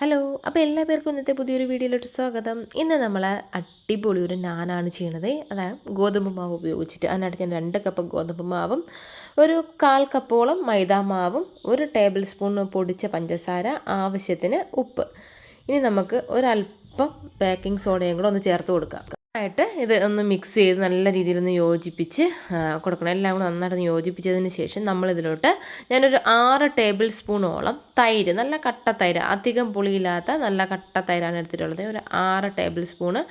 Hello അപ്പോൾ എല്ലാ പേർക്കും ഇന്നത്തെ പുതിയൊരു വീഡിയോയിലോട്ട് സ്വാഗതം. ഇന്ന് നമ്മൾ അടിപൊളി ഒരു നാനാണ് ചെയ്യണത്. അതായത് ഗോതമ്പ് മാവ് ഉപയോഗിച്ചിട്ട്. അതിനായിട്ട് ഞാൻ രണ്ട് കപ്പ് ഗോതമ്പ് മാവും ഒരു കാൽ കപ്പോളം മൈദാ മാവും ഒരു ടേബിൾ സ്പൂൺ പൊടിച്ച പഞ്ചസാര ആവശ്യത്തിന് ഉപ്പ്. ഇനി നമുക്ക് ഒരല്പം ബേക്കിംഗ് സോഡയും കൂടെ ഒന്ന് ചേർത്ത് കൊടുക്കാം. ആയിട്ട് ഇത് ഒന്ന് മിക്സ് ചെയ്ത് നല്ല രീതിയിലൊന്ന് യോജിപ്പിച്ച് കൊടുക്കണം. എല്ലാം കൂടെ നന്നായിട്ട് യോജിപ്പിച്ചതിന് ശേഷം നമ്മളിതിലോട്ട് ഞാനൊരു ആറ് ടേബിൾ സ്പൂണോളം തൈര് നല്ല കട്ട തൈര് അധികം പുളിയില്ലാത്ത നല്ല കട്ട തൈരാണ് എടുത്തിട്ടുള്ളത്. ഒരു ആറ് ടേബിൾ സ്പൂണ്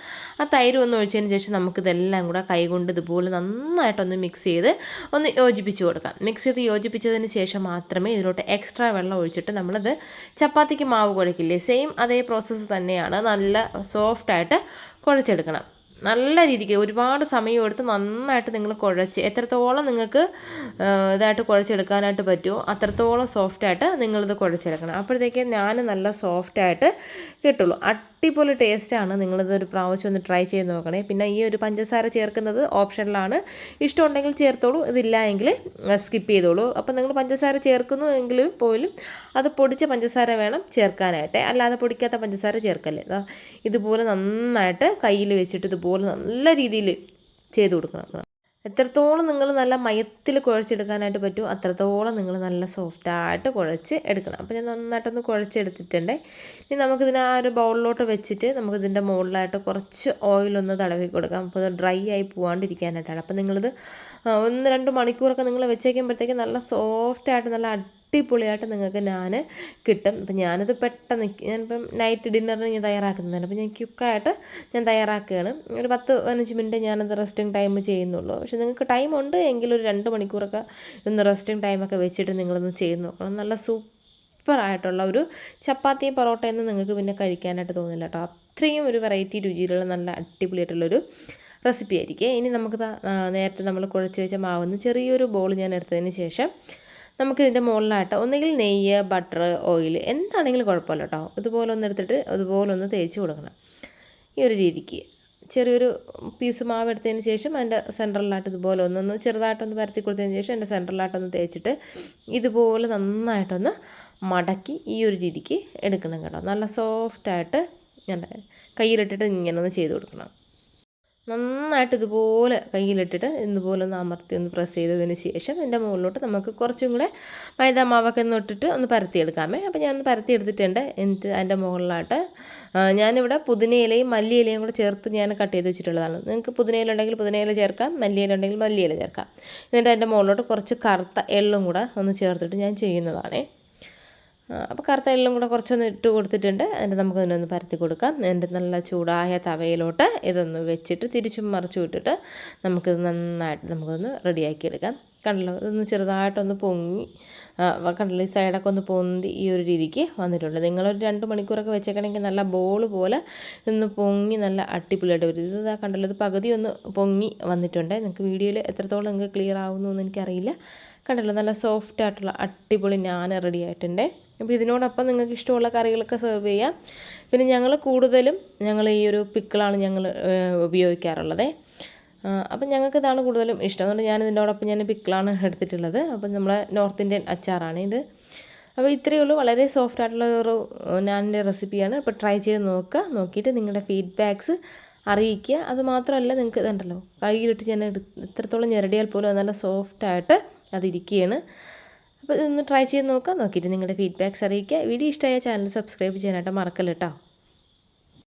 ആ തൈര് ഒന്ന് ഒഴിച്ചതിന് ശേഷം നമുക്കിതെല്ലാം കൂടെ കൈകൊണ്ട് ഇതുപോലെ നന്നായിട്ടൊന്ന് മിക്സ് ചെയ്ത് ഒന്ന് യോജിപ്പിച്ച് കൊടുക്കാം. മിക്സ് ചെയ്ത് യോജിപ്പിച്ചതിന് ശേഷം മാത്രമേ ഇതിലോട്ട് എക്സ്ട്രാ വെള്ളം ഒഴിച്ചിട്ട് നമ്മളത് ചപ്പാത്തിക്ക് മാവ് കുഴക്കില്ലേ? സെയിം അതേ പ്രോസസ്സ് തന്നെയാണ്. നല്ല സോഫ്റ്റായിട്ട് കുഴച്ചെടുക്കണം. നല്ല രീതിക്ക് ഒരുപാട് സമയം എടുത്ത് നന്നായിട്ട് നിങ്ങൾ കുഴച്ച് എത്രത്തോളം നിങ്ങൾക്ക് ഇതായിട്ട് കുഴച്ചെടുക്കാനായിട്ട് പറ്റുമോ അത്രത്തോളം സോഫ്റ്റായിട്ട് നിങ്ങളിത് കുഴച്ചെടുക്കണം. അപ്പോഴത്തേക്ക് ഞാൻ നല്ല സോഫ്റ്റായിട്ട് കിട്ടുള്ളൂ. അടിപൊളി ടേസ്റ്റാണ് നിങ്ങളിത് ഒരു പ്രാവശ്യം ഒന്ന് ട്രൈ ചെയ്ത് നോക്കണേ. പിന്നെ ഈ ഒരു പഞ്ചസാര ചേർക്കുന്നത് ഓപ്ഷനിലാണ്. ഇഷ്ടമുണ്ടെങ്കിൽ ചേർത്തോളൂ ഇതില്ല എങ്കിൽ സ്കിപ്പ് ചെയ്തോളൂ. അപ്പോൾ നിങ്ങൾ പഞ്ചസാര ചേർക്കുന്നു എങ്കിലും പോലും അത് പൊടിച്ച പഞ്ചസാര വേണം ചേർക്കാനായിട്ട്. അല്ലാതെ പൊടിക്കാത്ത പഞ്ചസാര ചേർക്കല്ലേ? ഇതുപോലെ നന്നായിട്ട് കയ്യിൽ വെച്ചിട്ട് ഇതുപോലെ നല്ല രീതിയിൽ ചെയ്ത് കൊടുക്കണം. എത്രത്തോളം നിങ്ങൾ നല്ല മയത്തിൽ കുഴച്ചെടുക്കാനായിട്ട് പറ്റുമോ അത്രത്തോളം നിങ്ങൾ നല്ല സോഫ്റ്റായിട്ട് കുഴച്ച് എടുക്കണം. അപ്പോൾ ഞാൻ നന്നായിട്ടൊന്ന് കുഴച്ചെടുത്തിട്ടുണ്ട്. ഇനി നമുക്കിതിനെ ആ ഒരു ബൗളിലോട്ട് വെച്ചിട്ട് നമുക്കിതിന്റെ മുകളിലായിട്ട് കുറച്ച് ഓയിലൊന്ന് തടവി കൊടുക്കാം. അപ്പോൾ അത് ഡ്രൈ ആയി പോകാണ്ടിരിക്കാനായിട്ടാണ് അപ്പോൾ നിങ്ങളിത് ഒന്ന് രണ്ട് മണിക്കൂറൊക്കെ നിങ്ങൾ വെച്ചേക്കുമ്പോഴത്തേക്ക് നല്ല സോഫ്റ്റായിട്ട് നല്ല അടിപൊളിയായിട്ട് നിങ്ങൾക്ക് ഞാൻ കിട്ടും. അപ്പം ഞാനത് പെട്ടെന്ന് ഞാനിപ്പം നൈറ്റ് ഡിന്നറിന് ഞാൻ തയ്യാറാക്കുന്നതാണ്. അപ്പം ഞാൻ ക്യുക്കായിട്ട് ഞാൻ തയ്യാറാക്കുകയാണ്. ഒരു പത്ത് പതിനഞ്ച് മിനിറ്റ് ഞാനത് റെസ്റ്റിംഗ് ടൈം ചെയ്യുന്നുള്ളൂ. പക്ഷേ നിങ്ങൾക്ക് ടൈം ഉണ്ട് എങ്കിൽ ഒരു രണ്ട് മണിക്കൂറൊക്കെ ഒന്ന് റെസ്റ്റിംഗ് ടൈമൊക്കെ വെച്ചിട്ട് നിങ്ങളൊന്ന് ചെയ്ത് നോക്കണം. നല്ല സൂപ്പറായിട്ടുള്ള ഒരു ചപ്പാത്തിയും പൊറോട്ടയൊന്നും നിങ്ങൾക്ക് പിന്നെ കഴിക്കാനായിട്ട് തോന്നില്ല കേട്ടോ. അത്രയും ഒരു വെറൈറ്റി രുചിയിലുള്ള നല്ല അടിപൊളിയായിട്ടുള്ളൊരു റെസിപ്പി ആയിരിക്കും. ഇനി നമുക്ക് നേരത്തെ നമ്മൾ കുഴച്ച് വെച്ച മാവുന്ന് ചെറിയൊരു ബോൾ ഞാൻ എടുത്തതിന് ശേഷം നമുക്ക് ഇതിന്റെ മുകളിലായിട്ട് ഒന്നുകിൽ നെയ്യ് ബട്ടർ ഓയിൽ എന്താണെങ്കിലും കുഴപ്പമില്ല കേട്ടോ. ഇതുപോലെ ഒന്ന് എടുത്തിട്ട് അതുപോലെ ഒന്ന് തേച്ച് കൊടുക്കണം. ഈ ഒരു രീതിക്ക്. ചെറിയൊരു പീസ് മാവ് എടുത്തതിന് ശേഷം അതിന്റെ സെന്ററിലായിട്ട് ഇതുപോലെ ഒന്നൊന്ന് ചെറുതായിട്ടൊന്ന് പരത്തി കൊടുത്തതിന് ശേഷം എന്റെ സെന്ററിലായിട്ടൊന്ന് തേച്ചിട്ട് ഇതുപോലെ നന്നായിട്ടൊന്ന് മടക്കി ഈ ഒരു രീതിക്ക് എടുക്കണം കേട്ടോ. നല്ല സോഫ്റ്റായിട്ട് ഞാൻ കയ്യിലിട്ടിട്ട് ഇങ്ങനെ ഒന്ന് ചെയ്ത് കൊടുക്കണം. നന്നായിട്ട് ഇതുപോലെ കയ്യിലിട്ടിട്ട് ഇതുപോലെ ഒന്ന് അമർത്തി ഒന്ന് പ്രസ് ചെയ്തതിന് ശേഷം എന്റെ മുകളിലോട്ട് നമുക്ക് കുറച്ചും കൂടെ മൈദ മാവൊക്കെ ഒന്ന് ഇട്ടിട്ട് ഒന്ന് പരത്തിയെടുക്കാമേ. അപ്പോൾ ഞാൻ പരത്തി എടുത്തിട്ടുണ്ട് എന്നിട്ട് അതിന്റെ മുകളിലായിട്ട് ഞാനിവിടെ പുതിനയിലയും മല്ലിയിലയും കൂടെ ചേർത്ത് ഞാൻ കട്ട് ചെയ്ത് വെച്ചിട്ടുള്ളതാണ്. നിങ്ങൾക്ക് പുതിനയില ഉണ്ടെങ്കിൽ പുതിനയില ചേർക്കാം മല്ലിയില ഉണ്ടെങ്കിൽ മല്ലിയില ചേർക്കാം. എന്നിട്ട് അതിന്റെ മുകളിലോട്ട് കുറച്ച് കറുത്ത എള്ളും കൂടെ ഒന്ന് ചേർത്തിട്ട് ഞാൻ ചെയ്യുന്നതാണേ. അപ്പോൾ കറുത്ത എല്ലാം കൂടെ കുറച്ചൊന്ന് ഇട്ട് കൊടുത്തിട്ടുണ്ട്. എന്നിട്ട് നമുക്ക് ഇതിനൊന്ന് പരത്തി കൊടുക്കാം. എന്നിട്ട് നല്ല ചൂടായ തവയിലോട്ട് ഇതൊന്ന് വെച്ചിട്ട് തിരിച്ചും മറിച്ചും ഇട്ടിട്ട് നമുക്കിത് നന്നായിട്ട് നമുക്കൊന്ന് റെഡിയാക്കി എടുക്കാം. കണ്ടല്ലോ. ഇതൊന്ന് ചെറുതായിട്ടൊന്ന് പൊങ്ങി കണ്ടല്ലോ ഈ സൈഡൊക്കെ ഒന്ന് പൊന്തി ഈ ഒരു രീതിക്ക് വന്നിട്ടുണ്ട്. നിങ്ങളൊരു രണ്ട് മണിക്കൂറൊക്കെ വെച്ചേക്കണമെങ്കിൽ നല്ല ബോൾ പോലെ ഒന്ന് പൊങ്ങി നല്ല അടിപൊളിയായിട്ട് വരും. ഇത് കണ്ടല്ലോ ഇത് പകുതി ഒന്ന് പൊങ്ങി വന്നിട്ടുണ്ട്. നിങ്ങൾക്ക് വീഡിയോയിൽ എത്രത്തോളം നിങ്ങൾക്ക് ക്ലിയർ ആവുന്നു എന്ന് എനിക്കറിയില്ല. കണ്ടല്ലോ നല്ല സോഫ്റ്റ് ആയിട്ടുള്ള അടിപൊളി ഞാൻ റെഡി ആയിട്ടുണ്ട്. അപ്പോൾ ഇതിനോടൊപ്പം നിങ്ങൾക്ക് ഇഷ്ടമുള്ള കറികളൊക്കെ സെർവ് ചെയ്യാം. പിന്നെ ഞങ്ങൾ കൂടുതലും ഞങ്ങൾ ഈ ഒരു പിക്കിളാണ് ഞങ്ങൾ ഉപയോഗിക്കാറുള്ളത്. അപ്പം ഞങ്ങൾക്ക് ഇതാണ് കൂടുതലും ഇഷ്ടം. അതുകൊണ്ട് ഞാൻ ഇതിനോടൊപ്പം ഞാൻ പിക്കിളാണ് എടുത്തിട്ടുള്ളത്. അപ്പം നമ്മളെ നോർത്ത് ഇന്ത്യൻ അച്ചാറാണ് ഇത്. അപ്പോൾ ഇത്രയേ ഉള്ളൂ. വളരെ സോഫ്റ്റ് ആയിട്ടുള്ള ഒരു നാനിന്റെ റെസിപ്പിയാണ്. അപ്പോൾ ട്രൈ ചെയ്ത് നോക്കുക. നോക്കിയിട്ട് നിങ്ങളുടെ ഫീഡ്ബാക്ക്സ് അറിയിക്കുക. അതുമാത്രമല്ല നിങ്ങൾക്ക് ഇതുണ്ടല്ലോ കഴുകിയിട്ട് ഞാൻ എത്രത്തോളം ഞെരടിയാൽ പോലും നല്ല സോഫ്റ്റായിട്ട് അതിരിക്കുകയാണ്. അപ്പോൾ ഇതൊന്ന് ട്രൈ ചെയ്ത് നോക്കുക. നോക്കിയിട്ട് നിങ്ങളുടെ ഫീഡ്ബാക്ക്സ് അറിയിക്കുക. വീഡിയോ ഇഷ്ടമായ ചാനൽ സബ്സ്ക്രൈബ് ചെയ്യാനായിട്ട് മറക്കല്ല കേട്ടോ